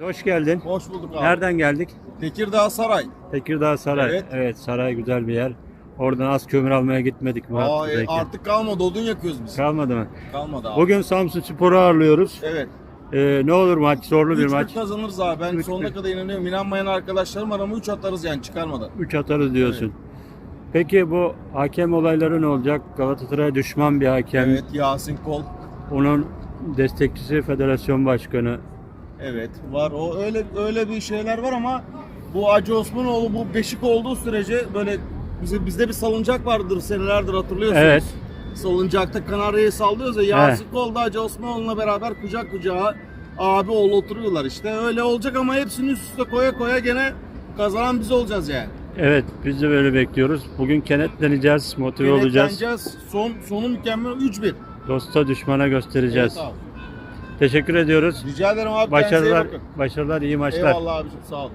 Hoş geldin. Hoş bulduk abi. Nereden geldik? Tekirdağ Saray. Tekirdağ Saray. Evet. Evet, saray güzel bir yer. Oradan az kömür almaya gitmedik mi? Aa, e, artık kalmadı odun yakıyoruz biz. Kalmadı mı? Kalmadı abi. Bugün Samsun Spor'u ağırlıyoruz. Evet. Ee, ne olur maç? Zorlu bir 3 maç. kazanırız abi. Ben Üç sonuna kadar inanıyorum. İnanmayan arkadaşlarım var ama 3 atarız yani çıkarmadan. 3 atarız diyorsun. Peki bu hakem olayları ne olacak? Galatasaray düşman bir hakem. Evet Yasin Kol. Onun destekçisi federasyon başkanı. Evet var. O öyle öyle bir şeyler var ama bu Acı Osmanoğlu bu beşik olduğu sürece böyle bize bizde bir salıncak vardır senelerdir hatırlıyorsunuz. Evet. Salıncakta Kanarya'yı sallıyoruz ya Yasin Kol da Acı Osmanoğlu'na beraber kucak kucağa abi oğul oturuyorlar işte. Öyle olacak ama hepsini üst üste koya koya gene kazanan biz olacağız yani. Evet biz de böyle bekliyoruz. Bugün kenetleneceğiz, motive olacağız. Kenetleneceğiz. Son, sonu mükemmel 3-1. Dosta düşmana göstereceğiz. Evet abi. Teşekkür ediyoruz. Rica ederim abi. Başarılar, başarılar, iyi maçlar. Eyvallah abicim sağ ol.